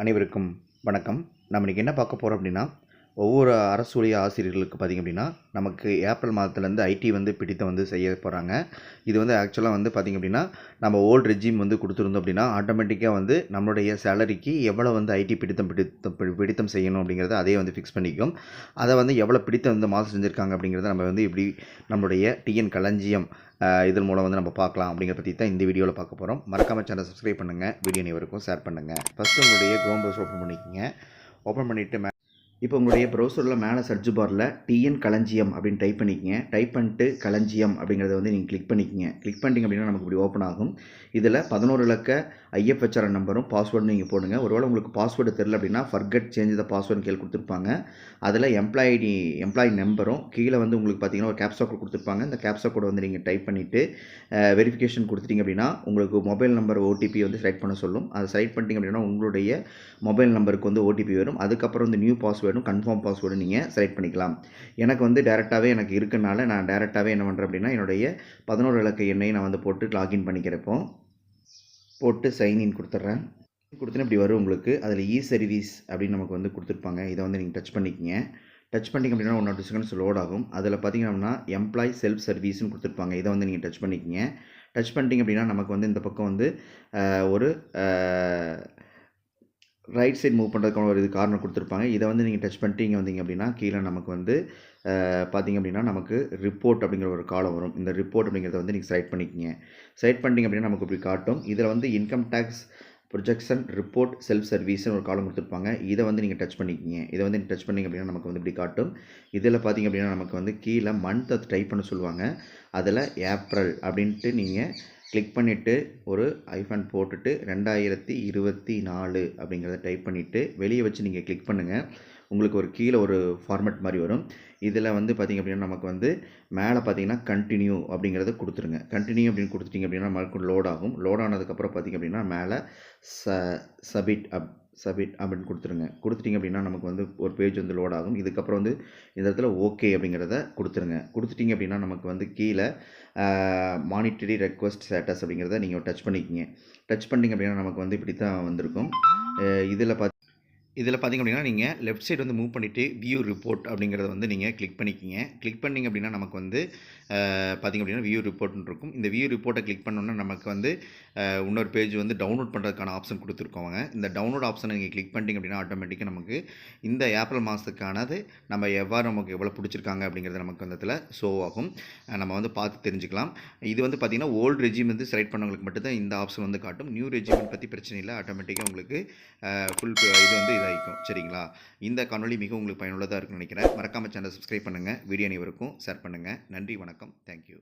அனைவருக்கும் வணக்கம். நம்ம இன்றைக்கி என்ன பார்க்க போகிறோம் அப்படின்னா ஒவ்வொரு அரசு ஊழிய ஆசிரியர்களுக்கு பார்த்திங்க அப்படின்னா நமக்கு ஏப்ரல் மாதத்துலேருந்து ஐடி வந்து பிடித்தம் வந்து செய்ய போகிறாங்க. இது வந்து ஆக்சுவலாக வந்து பார்த்திங்க அப்படின்னா நம்ம ஓல்டு ரெஜிம் வந்து கொடுத்துருந்தோம் அப்படின்னா ஆட்டோமேட்டிக்காக வந்து நம்மளுடைய சேலரிக்கு எவ்வளோ வந்து ஐடி பிடித்தம் பிடித்தம் பி- பிடித்தம் செய்யணும் அப்படிங்கிறத அதே வந்து ஃபிக்ஸ் பண்ணிக்கும். அதை வந்து எவ்வளோ பிடித்தம் வந்து மாதம் செஞ்சுருக்காங்க அப்படிங்கிறத நம்ம வந்து இப்படி நம்மளுடைய டிஎன் களஞ்சியம் இதன் மூலம் வந்து நம்ம பார்க்கலாம் அப்படிங்கிற பற்றி தான் இந்த வீடியோவில் பார்க்க போகிறோம். மறக்காம சேனல் சப்ஸ்கிரைப் பண்ணுங்கள் வீடியோ அனைவருக்கும் ஷேர் பண்ணுங்கள் ஃபஸ்ட்டு உங்களுடைய க்ரோம் ப்ரௌசர் ஓப்பன் பண்ணிக்கோங்க. ஓப்பன் பண்ணிவிட்டு இப்போ உங்களுடைய ப்ரௌசரில் மேலே சர்ச் பாரில் டிஎன் களஞ்சியம் அப்படின்னு டைப் பண்ணிக்கங்க. டைப் பண்ணிட்டு களஞ்சியம் அப்படிங்கிறத வந்து நீங்கள் கிளிக் பண்ணிக்கங்க. கிளிக் பண்ணிட்டீங்க அப்படின்னா நமக்கு இப்படி ஓப்பன் ஆகும். இதில் பதினோரு இலக்க ஐஎஃப்ஹெச்ஆர் நம்பரும் பாஸ்வேர்டு நீங்கள் போடுங்க. ஒருவேளை உங்களுக்கு பாஸ்வேர்டு தெரில அப்படின்னா ஃபர்கட் சேஞ்ச் த பாஸ்வேர்டு கேள்வி கொடுத்துருப்பாங்க. அதில் எம்ப்ளாயி எம்ப்ளாயி நம்பரும் கீழே வந்து உங்களுக்கு பார்த்தீங்கன்னா ஒரு கேப்சா கோட் கொடுத்துருப்பாங்க. இந்த கேப்சா கோட் வந்து நீங்கள் டைப் பண்ணிவிட்டு வெரிஃபிகேஷன் கொடுத்துட்டீங்க அப்படின்னா உங்களுக்கு மொபைல் நம்பர் ஓடிபி வந்து செலக்ட் பண்ண சொல்லும். அதை செலக்ட் பண்ணிட்டீங்க அப்படின்னா உங்களுடைய மொபைல் நம்பருக்கு வந்து ஓடிபி வரும். அதுக்கப்புறம் வந்து நியூ பாஸ்வேர்டும் கன்ஃபார்ம் பாஸ்வேர்டும் நீங்கள் செலக்ட் பண்ணிக்கலாம். எனக்கு வந்து டேரெக்டாகவே எனக்கு இருக்கனால நான் டேரெக்டாகவே என்ன பண்ணுறேன் அப்படின்னா என்னுடைய பதினோரு இலக்க எண்ணை நான் வந்து போட்டு லாகின் பண்ணிக்கிறப்போ போட்டு சைன்இன் கொடுத்துட்றேன். கொடுத்தோன்னா இப்படி வரும் உங்களுக்கு. அதில் இ சர்வீஸ் அப்படின்னு நமக்கு வந்து கொடுத்துருப்பாங்க. இதை வந்து நீங்கள் டச் பண்ணிக்கிங்க. டச் பண்ணிங்க அப்படின்னா one or two seconds load ஆகும். அதில் பார்த்தீங்கன்னா எம்ப்ளாய் செல்ஃப் சர்வீஸ்னு கொடுத்துருப்பாங்க. இதை வந்து நீங்கள் டச் பண்ணிக்கிங்க. டச் பண்ணிட்டீங்க அப்படின்னா நமக்கு வந்து இந்த பக்கம் வந்து ஒரு ரைட் சைட் மூவ் பண்ணுறதுக்கான ஒரு இது கார்னர் கொடுத்துருப்பாங்க. இதை வந்து நீங்கள் டச் பண்ணிட்டு இங்கே வந்தீங்க அப்படின்னா கீழே நமக்கு வந்து பார்த்தீங்க அப்படின்னா நமக்கு ரிப்போர்ட் அப்படிங்கிற ஒரு காலம் வரும். இந்த ரிப்போர்ட் அப்படிங்கிறத வந்து நீங்கள் செலக்ட் பண்ணிக்கிங்க. செலக்ட் பண்ணிட்டீங்க அப்படின்னா நமக்கு இப்படி காட்டும். இதில் வந்து income tax projection report self சர்வீஸ்னு ஒரு காலம் கொடுத்துருப்பாங்க. இதை வந்து நீங்கள் டச் பண்ணிக்கிங்க. இதை வந்து டச் பண்ணிங்க அப்படின்னா நமக்கு வந்து இப்படி காட்டும். இதில் பார்த்தீங்க அப்படின்னா நமக்கு வந்து கீழே மந்த் டைப் பண்ண சொல்லுவாங்க. அதில் ஏப்ரல் அப்படின்ட்டு நீங்கள் கிளிக் பண்ணிவிட்டு ஒரு ஐஃபன் போட்டுட்டு ரெண்டாயிரத்தி இருபத்தி நாலு அப்படிங்கிறத டைப் பண்ணிவிட்டு வெளியே வச்சு நீங்கள் கிளிக் பண்ணுங்கள் உங்களுக்கு ஒரு கீழே ஒரு ஃபார்மேட் மாதிரி வரும். இதில் வந்து பார்த்திங்க அப்படின்னா நமக்கு வந்து மேலே பார்த்தீங்கன்னா கண்டினியூ அப்படிங்கிறத கொடுத்துருங்க. கண்டினியூ அப்படின்னு கொடுத்துட்டிங்க அப்படின்னா மறுக்கும் லோட் ஆகும். லோட் ஆனதுக்கப்புறம் பார்த்திங்க அப்படின்னா மேலே ச சபிட் அப் சப்மிட் அப்படின்னு கொடுத்துருங்க. கொடுத்துட்டிங்க அப்படின்னா நமக்கு வந்து ஒரு பேஜ் வந்து லோட் ஆகும். இதுக்கப்புறம் வந்து இந்த இடத்துல ஓகே அப்படிங்கிறத கொடுத்துருங்க. கொடுத்துட்டிங்க அப்படின்னா நமக்கு வந்து கீழே மானிட்டரி ரெக்வஸ்ட் ஸ்டேட்டஸ் அப்படிங்கிறத நீங்கள் டச் பண்ணிக்கிங்க. டச் பண்ணிங்க அப்படின்னா நமக்கு வந்து இப்படி தான் வந்திருக்கும் இதில் பார்த்து இதில் பார்த்திங்க அப்படின்னா நீங்கள் லெஃப்ட் சைடு வந்து மூவ் பண்ணிவிட்டு வியூ ரிப்போர்ட் அப்படிங்கிறத வந்து நீங்கள் கிளிக் பண்ணிக்கிங்க. கிளிக் பண்ணிங்க அப்படின்னா நமக்கு வந்து பார்த்திங்க அப்படின்னா வியூ ரிப்போர்ட்னு இருக்கும். இந்த வியூ ரிப்போர்ட்டை கிளிக் பண்ணோன்னா நமக்கு வந்து இன்னொரு பேஜ் வந்து டவுன்லோட் பண்ணுறதுக்கான ஆப்ஷன் கொடுத்துருக்கோங்க இந்த டவுன்லோட் ஆப்ஷனை நீங்கள் கிளிக் பண்ணிட்டீங்க அப்படின்னா ஆட்டோமேட்டிக்காக நமக்கு இந்த ஏப்ரல் மாதத்துக்கானது நம்ம எவ்வாறு நமக்கு எவ்வளோ பிடிச்சிருக்காங்க அப்படிங்கிறது நமக்கு அந்த இதில் ஷோ ஆகும். நம்ம வந்து பார்த்து தெரிஞ்சுக்கலாம். இது வந்து பார்த்திங்கன்னா ஓல்டு ரெஜிம் வந்து செலக்ட் பண்ணவங்களுக்கு மட்டும்தான் இந்த ஆப்ஷன் வந்து காட்டும். நியூ ரெஜிமெண்ட் பற்றி பிரச்சனை இல்லை. ஆட்டோமேட்டிக்காக உங்களுக்கு ஃபுல் இது வந்து இதாகிக்கும். சரிங்களா? இந்த காணொலி மிகவும் உங்களுக்கு பயனுள்ளதாக இருக்குன்னு நினைக்கிறேன். மறக்காம சேனல் சப்ஸ்கிரைப் பண்ணுங்கள் வீடியோ அனைவருக்கும் ஷேர் பண்ணுங்கள் நன்றி வணக்கம். தேங்க்யூ